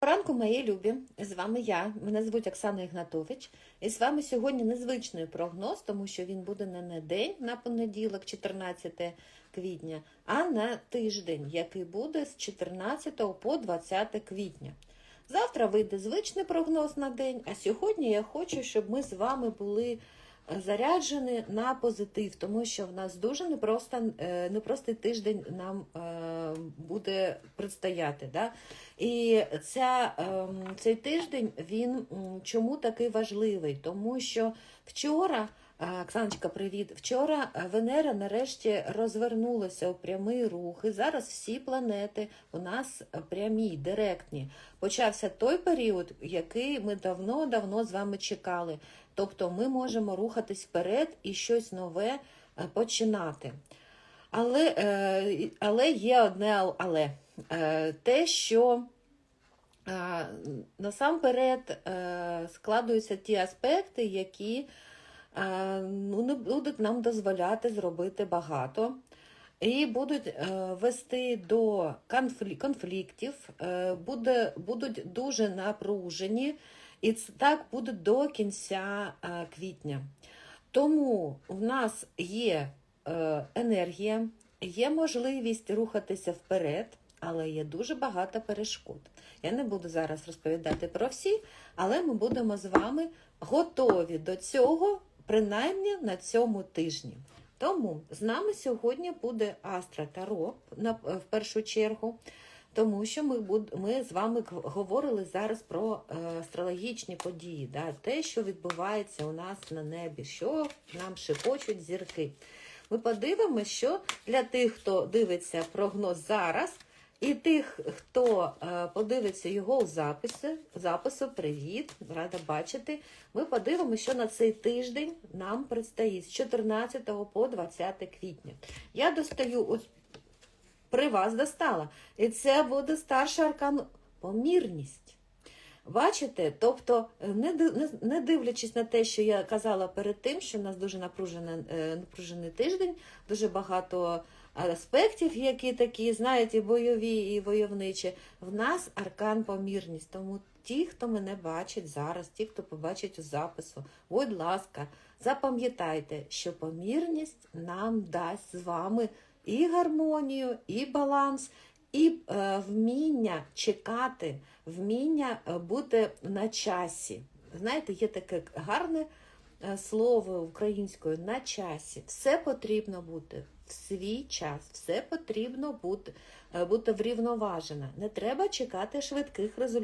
Ранку, мої любі, з вами я. Мене звуть Оксана Ігнатович. І з вами сьогодні незвичний прогноз, тому що він буде не на день, на понеділок, 14 квітня, а на тиждень, який буде з 14 по 20 квітня. Завтра вийде звичний прогноз на день, а сьогодні я хочу, щоб ми з вами були заряджені на позитив, тому що в нас дуже непросто, е, непростий тиждень нам е, буде предстояти. Да? І ця, ем, цей тиждень він чому такий важливий? Тому що вчора, Оксаночка, привіт. Вчора е, Венера нарешті розвернулася у прямий рух, і зараз всі планети у нас е, прямі, директні. Почався той період, який ми давно-давно з вами чекали. Тобто ми можемо рухатись вперед і щось нове е, починати. Але, але є одне але. Те, що насамперед складуються ті аспекти, які ну, не будуть нам дозволяти зробити багато. І будуть е, вести до конфліктів, е, будуть дуже напружені, і це так буде до кінця е, квітня. Тому в нас є е, енергія, є можливість рухатися вперед, але є дуже багато перешкод. Я не буду зараз розповідати про всі, але ми будемо з вами готові до цього, принаймні на цьому тижні. Тому з нами сьогодні буде Астра Таро в першу чергу, тому що ми, буд, ми з вами говорили зараз про е, астрологічні події, да, те, що відбувається у нас на небі, що нам шепочуть зірки. Ми подивимося, що для тих, хто дивиться прогноз зараз, і тих, хто е, подивиться його у записі, запису, привіт, рада бачити. Ми подивимося, що на цей тиждень нам предстоїть з 14 по 20 квітня. Я достаю ось при вас достала. І це буде старший аркан помірність. Бачите, тобто, е, не, ди- не, не дивлячись на те, що я казала перед тим, що в нас дуже напружений, е, напружений тиждень, дуже багато аспектів, які такі, знаєте, бойові і войовничі, в нас аркан помірність. Тому ті, хто мене бачить зараз, ті, хто побачить у запису, будь ласка, запам'ятайте, що помірність нам дасть з вами і гармонію, і баланс, і е, вміння чекати, вміння е, бути на часі. Знаєте, є таке гарне е, слово українською на часі. Все потрібно бути в свій час, все потрібно бути, бути врівноважено. Не треба чекати швидких результатів.